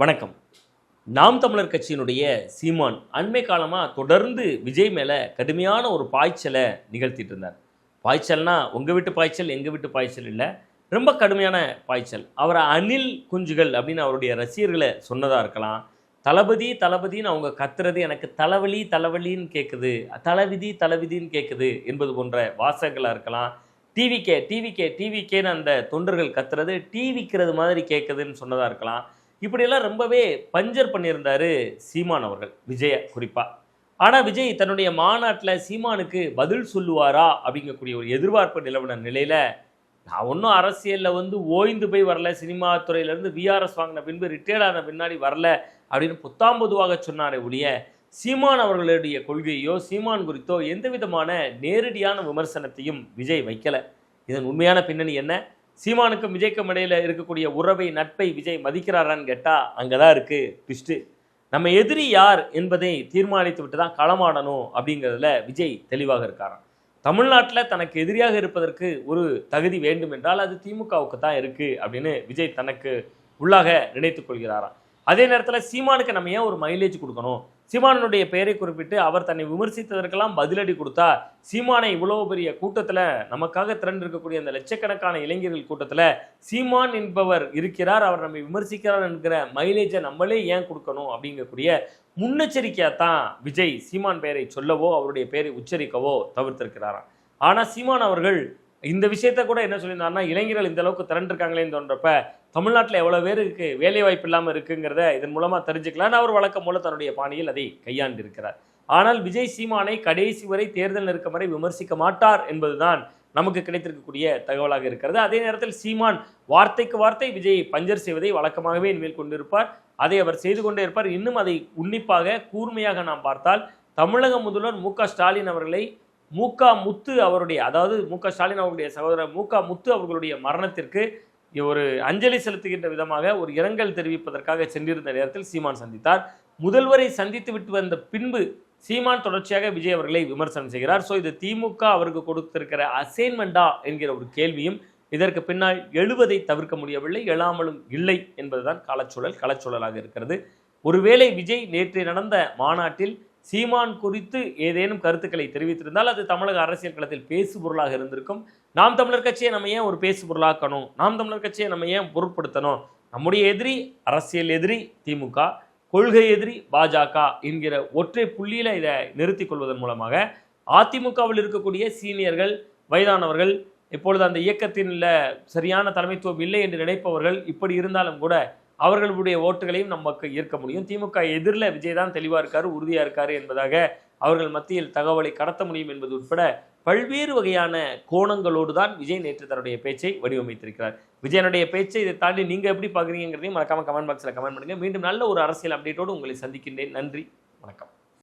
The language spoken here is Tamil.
வணக்கம். நாம் தமிழர் கட்சியினுடைய சீமான் அண்மை காலமாக தொடர்ந்து விஜய் மேலே கடுமையான ஒரு பாய்ச்சலை நிகழ்த்திட்டு இருந்தார். பாய்ச்சல்னா உங்கள் வீட்டு பாய்ச்சல் எங்கள் வீட்டு பாய்ச்சல் இல்லை. ரொம்ப கடுமையான பாய்ச்சல். அவரை அணில் குஞ்சுகள் அப்படின்னு அவருடைய ரசிகர்களை சொன்னதாக இருக்கலாம். தளபதி தளபதின்னு அவங்க கத்துறது எனக்கு தலைவலி தலைவலின்னு கேட்குது தலைவிதி தலைவிதின்னு கேட்குது என்பது போன்ற வாசகங்களாக இருக்கலாம். டிவிகே டிவிகே டிவிக்கேன்னு அந்த தொண்டர்கள் கத்துறது டிவிக்கிறது மாதிரி கேட்குதுன்னு சொன்னதாக இருக்கலாம். இப்படியெல்லாம் ரொம்பவே பஞ்சர் பண்ணியிருந்தாரு சீமான் அவர்கள் விஜய குறிப்பாக ஆனால் விஜய் தன்னுடைய மாநாட்டில் சீமானுக்கு பதில் சொல்லுவாரா அப்படிங்கக்கூடிய ஒரு எதிர்பார்ப்பு நிலவன நிலையில் நான் ஒன்றும் அரசியலில் வந்து ஓய்ந்து போய் வரல சினிமா துறையிலேருந்து விஆர்எஸ் வாங்கின பின்பு ரிட்டையர்ட் ஆன பின்னாடி வரல அப்படின்னு புத்தாம் பொதுவாக சொன்னாரே ஒழிய சீமான் அவர்களுடைய கொள்கையோ சீமான் குறித்தோ எந்த விதமான நேரடியான விமர்சனத்தையும் விஜய் வைக்கல. இதன் உண்மையான பின்னணி என்ன? சீமானுக்கும் விஜய்க்கும் இடையில இருக்கக்கூடிய உறவை நட்பை விஜய் மதிக்கிறாரான்னு கேட்டால் அங்கே தான் இருக்குது ட்விஸ்ட்டு நம்ம எதிரி யார் என்பதை தீர்மானித்து விட்டு தான் களமாடணும் அப்படிங்கிறதுல விஜய் தெளிவாக இருக்காராம். தமிழ்நாட்டில் தனக்கு எதிரியாக இருப்பதற்கு ஒரு தகுதி வேண்டும் என்றால் அது திமுகவுக்கு தான் இருக்குது அப்படின்னு விஜய் தனக்கு உள்ளாக நினைத்து கொள்கிறாராம். அதே நேரத்தில் சீமானுக்கு நம்ம ஏன் ஒரு மைலேஜ் கொடுக்கணும்? சீமானுடைய பெயரை குறிப்பிட்டு அவர் தன்னை விமர்சித்ததற்கெல்லாம் பதிலடி கொடுத்தா சீமானை இவ்வளவு பெரிய கூட்டத்தில் நமக்காக திரண்டு இருக்கக்கூடிய அந்த லட்சக்கணக்கான இளைஞர்கள் கூட்டத்தில் சீமான் என்பவர் இருக்கிறார் அவர் நம்மை விமர்சிக்கிறார் என்கிற மைலேஜை நம்மளே ஏன் கொடுக்கணும் அப்படிங்கக்கூடிய முன்னெச்சரிக்கையாக தான் விஜய் சீமான் பெயரை சொல்லவோ அவருடைய பெயரை உச்சரிக்கவோ தவிர்த்திருக்கிறாராம். ஆனால் சீமான் அவர்கள் இந்த விஷயத்த கூட என்ன சொல்லியிருந்தாருன்னா இளைஞர்கள் இந்த அளவுக்கு திரண்டிருக்காங்களேன்னு தோன்றப்ப தமிழ்நாட்டில் எவ்வளோ பேருக்கு வேலை வாய்ப்பு இல்லாமல் இருக்குங்கிறத இதன் மூலமாக தெரிஞ்சுக்கலாம்னு அவர் வழக்கம் போல தன்னுடைய பாணியில் அதை கையாண்டு இருக்கிறார் ஆனால் விஜய் சீமானை கடைசி வரை தேர்தல் நெருக்கம் வரை விமர்சிக்க மாட்டார் என்பதுதான் நமக்கு கிடைத்திருக்கக்கூடிய தகவலாக இருக்கிறது. அதே நேரத்தில் சீமான் வார்த்தைக்கு வார்த்தை விஜயை பஞ்சர் செய்வதை வழக்கமாகவே இனிமேல் கொண்டிருப்பார். அதை அவர் செய்து கொண்டே இருப்பார். இன்னும் அதை உன்னிப்பாக கூர்மையாக நாம் பார்த்தால் தமிழக முதல்வர் மு ஸ்டாலின் அவர்களை மு க முத்து அவருடைய அதாவது மு க ஸ்டாலின் அவருடைய சகோதரர் மு க முத்து அவர்களுடைய மரணத்திற்கு ஒரு அஞ்சலி செலுத்துகின்ற விதமாக ஒரு இரங்கல் தெரிவிப்பதற்காக சென்றிருந்த நேரத்தில் சீமான் சந்தித்தார். முதல்வரை சந்தித்து விட்டு வந்த பின்பு சீமான் தொடர்ச்சியாக விஜய் அவர்களை விமர்சனம் செய்கிறார். ஸோ இது திமுக அவருக்கு கொடுத்திருக்கிற அசைன்மெண்டா என்கிற ஒரு கேள்வியும் இதற்கு பின்னால் எழுவதை தவிர்க்க முடியவில்லை எழாமலும் இல்லை என்பதுதான் காலச்சூழல் களச்சூழலாக இருக்கிறது. ஒருவேளை விஜய் நேற்று நடந்த மாநாட்டில் சீமான் குறித்து ஏதேனும் கருத்துக்களை தெரிவித்திருந்தால் அது தமிழக அரசியல் களத்தில் பேசு பொருளாக இருந்திருக்கும். நாம் தமிழர் கட்சியை நம்ம ஏன் ஒரு பேசு பொருளாக்கணும் நாம் தமிழர் கட்சியை நம்ம ஏன் பொருட்படுத்தணும்? நம்முடைய எதிரி அரசியல் எதிரி திமுக கொள்கை எதிரி பாஜக என்கிற ஒற்றை புள்ளியில் இதை நிறுத்திக் கொள்வதன் மூலமாக அதிமுகவில் இருக்கக்கூடிய சீனியர்கள் வயதானவர்கள் இப்பொழுது அந்த இயக்கத்தின் சரியான தலைமைத்துவம் இல்லை என்று நினைப்பவர்கள் இப்படி இருந்தாலும் கூட அவர்களுடைய ஓட்டுகளையும் நமக்கு ஈர்க்க முடியும். திமுக எதிரில் விஜய் தான் தெளிவாக இருக்காரு உறுதியாக இருக்காரு என்பதாக அவர்கள் மத்தியில் தகவலை கடத்த முடியும் என்பது உட்பட பல்வேறு வகையான கோணங்களோடு தான் விஜய் நேற்று தன்னுடைய பேச்சை வடிவமைத்திருக்கிறார். விஜயனுடைய பேச்சை இதை தாண்டி நீங்கள் எப்படி பார்க்குறீங்கிறதையும் மறக்காம கமெண்ட் பாக்ஸில் கமெண்ட் பண்ணுங்கள் மீண்டும் நல்ல ஒரு அரசியல் அப்டேட்டோடு உங்களை சந்திக்கின்றேன். நன்றி. வணக்கம்.